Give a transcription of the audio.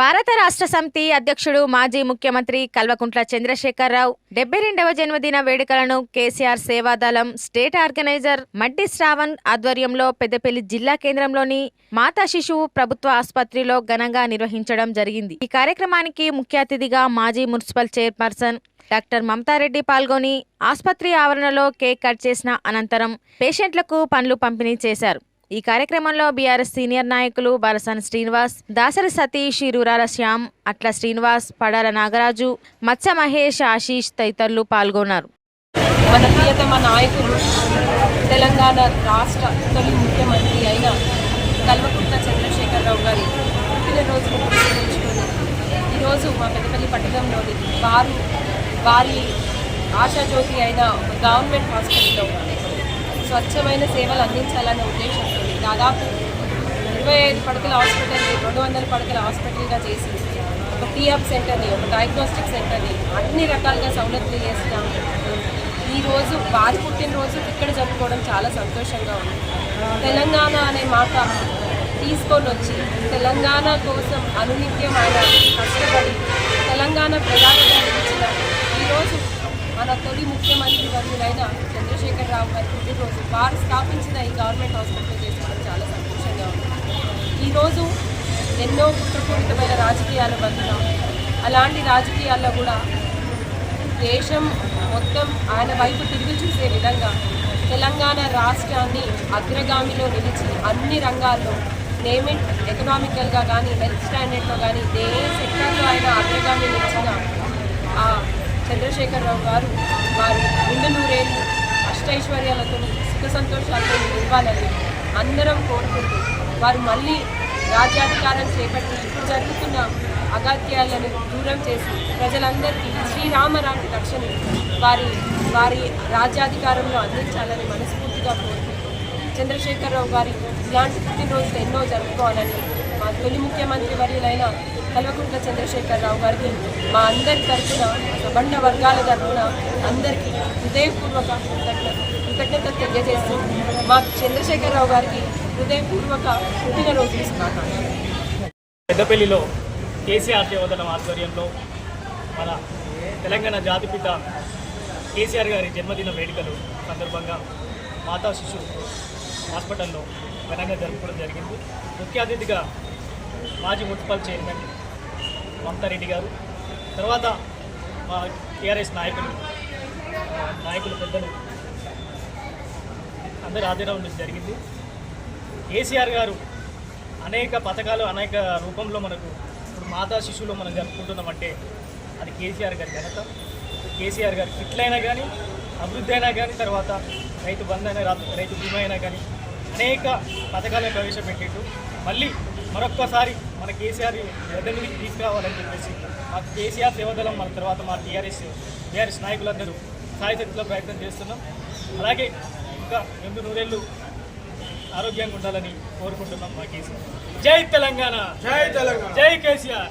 భారత రాష్ట్ర సమితి అధ్యక్షుడు మాజీ ముఖ్యమంత్రి కల్వకుంట్ల చంద్రశేఖరరావు డెబ్బై రెండవ జన్మదిన వేడుకలను కేసీఆర్ సేవాదళం స్టేట్ ఆర్గనైజర్ మడ్డి శ్రావణ్ ఆధ్వర్యంలో పెద్దపల్లి జిల్లా కేంద్రంలోని మాతా శిశువు ప్రభుత్వ ఆసుపత్రిలో ఘనంగా నిర్వహించడం జరిగింది. ఈ కార్యక్రమానికి ముఖ్య అతిథిగా మాజీ మున్సిపల్ చైర్పర్సన్ డాక్టర్ మమతారెడ్డి పాల్గొని ఆసుపత్రి ఆవరణలో కేక్ కట్ చేసిన అనంతరం పేషెంట్లకు పండ్లు పంపిణీ చేశారు. ఈ కార్యక్రమంలో బీఆర్ఎస్ సీనియర్ నాయకులు బాలసాని శ్రీనివాస్ దాసరి సతీష్ ఇరురాల శ్యామ్ అట్ల శ్రీనివాస్ పడాల నాగరాజు మత్స్య మహేష్ ఆశీష్ తదితరులు పాల్గొన్నారు. మన ప్రియతమ నాయకులు తెలంగాణ రాష్ట్ర తొలి ముఖ్యమంత్రి అయిన కల్వకుంట్ల చంద్రశేఖరరావు గారి పుట్టినరోజును పురస్కరించుకొని ఈరోజు మా పెద్దపల్లి పట్టణంలోని వారు వారి ఆశాజ్యోతి అయిన ఒక గవర్నమెంట్ హాస్పిటల్లో స్వచ్ఛమైన సేవలు అందించాలనే ఉద్దేశంతో దాదాపు ఇరవై ఐదు పడకల హాస్పిటల్ని రెండు వందల పడకల హాస్పిటల్గా చేసి ఒక టీఆప్ సెంటర్ని ఒక డయాగ్నోస్టిక్ సెంటర్ని అన్ని రకాలుగా సౌలతులు చేసిన ఈరోజు వారి పుట్టినరోజు ఇక్కడ జరుపుకోవడం చాలా సంతోషంగా ఉంది. తెలంగాణ అనే మాట తీసుకొని వచ్చి తెలంగాణ కోసం అనునిత్యం ఆయన కష్టపడి తెలంగాణ ప్రజాగా నిలిచిన మన తొలి ముఖ్యమంత్రి వర్యులైన చంద్రశేఖరరావు గారి పుట్టినరోజు వారు స్థాపించిన ఈ గవర్నమెంట్ హాస్పిటల్ చేసుకోవడం చాలా సంతోషంగా ఉంది. ఈరోజు ఎన్నో కుట్రపూరితమైన రాజకీయాలు బతున్నాం అలాంటి రాజకీయాల్లో కూడా దేశం మొత్తం ఆయన వైపు తిరిగి చూసే విధంగా తెలంగాణ రాష్ట్రాన్ని అగ్రగామిలో నిలిచి అన్ని రంగాల్లో నేమెంట్ ఎకనామికల్గా కానీ హెల్త్ స్టాండర్డ్లో కానీ ఏ సెక్టర్లో ఆయన అగ్రగామి చంద్రశేఖరరావు గారు వారు నిండు నూరేళ్ళు అష్టైశ్వర్యాలతో సుఖ సంతోషాలతో ఇవ్వాలని అందరం కోరుకుంటూ వారు మళ్ళీ రాజ్యాధికారం చేపట్టి ఇప్పుడు జరుగుతున్న అగాత్యాలను దూరం చేసి ప్రజలందరికీ శ్రీరామ లాంటి రక్షణ వారి వారి రాజ్యాధికారంలో అందించాలని మనస్ఫూర్తిగా కోరుకుంటూ చంద్రశేఖరరావు గారి ఇలాంటి పుట్టినరోజులు ఎన్నో జరుపుకోవాలని మా తొలి ముఖ్యమంత్రి వర్యులైన కల్వకుంట్ల చంద్రశేఖరరావు గారికి మా అందరి తరఫున సబండ వర్గాల తరఫున అందరికీ హృదయపూర్వక కృతజ్ఞత కృతజ్ఞత తెలియజేస్తూ మా చంద్రశేఖరరావు గారికి హృదయపూర్వక పుట్టినరోజు శుభాకాంక్షలు. పెద్దపల్లిలో కేసీఆర్ దేవతల ఆధ్వర్యంలో మన తెలంగాణ జాతిపిత కేసీఆర్ గారి జన్మదిన వేడుకలు సందర్భంగా మాతా శిశు హాస్పిటల్లో ఘనంగా జరుపుకోవడం జరిగింది. ముఖ్య అతిథిగా మాజీ మున్సిపల్ చైర్మన్ మమతారెడ్డి గారు. తర్వాత మా టీఆర్ఎస్ నాయకులు నాయకులు పెద్దలు. అందరూ హాజరవడం జరిగింది. కేసీఆర్ గారు అనేక పథకాలు అనేక రూపంలో మనకు ఇప్పుడు మాతా శిశువులో మనం జరుపుకుంటున్నామంటే అది కేసీఆర్ గారి ఘనత. కేసీఆర్ గారి కిట్లైనా కానీ అభివృద్ధి అయినా కానీ తర్వాత రైతు బంద్ అయినా రైతు బీమా అయినా కానీ అనేక పథకాలను ప్రవేశపెట్టిండు మళ్ళీ మరొక్కసారి మన కేసీఆర్ ఎద్దడికి తీసుకురావాలని చెప్పేసి మా కేసీఆర్ సేవదళం మన తర్వాత మా టీఆర్ఎస్ టీఆర్ఎస్ నాయకులందరూ సాయశక్తిలో ప్రయత్నం చేస్తున్నాం. అలాగే ఇంకా రెండు నూరేళ్ళు ఆరోగ్యంగా ఉండాలని కోరుకుంటున్నాం మా కేసీఆర్. జై తెలంగాణ! జై తెలంగాణ! జై కేసీఆర్!